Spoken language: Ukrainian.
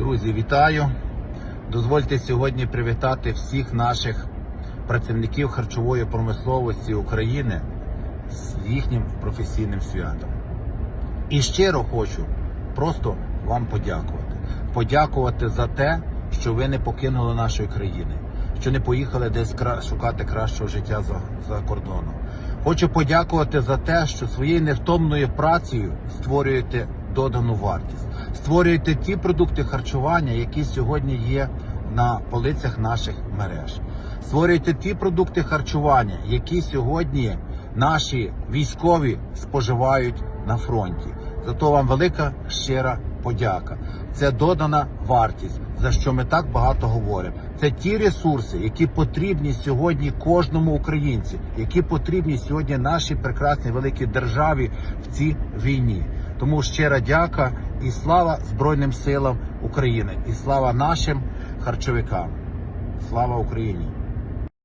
Друзі, вітаю! Дозвольте сьогодні привітати всіх наших працівників харчової промисловості України з їхнім професійним святом. І щиро хочу просто вам подякувати. Подякувати за те, що ви не покинули нашої країни, що не поїхали десь шукати кращого життя за, за кордоном. Хочу подякувати за те, що своєю невтомною працею створюєте додану вартість, створюєте ті продукти харчування, які сьогодні є на полицях наших мереж. Створюєте ті продукти харчування, які сьогодні наші військові споживають на фронті. За то вам велика щира подяка. Це додана вартість, за що ми так багато говоримо. Це ті ресурси, які потрібні сьогодні кожному українцю, які потрібні сьогодні нашій прекрасній великій державі в цій війні. Тому щира дяка і слава Збройним силам України, і слава нашим харчовикам. Слава Україні!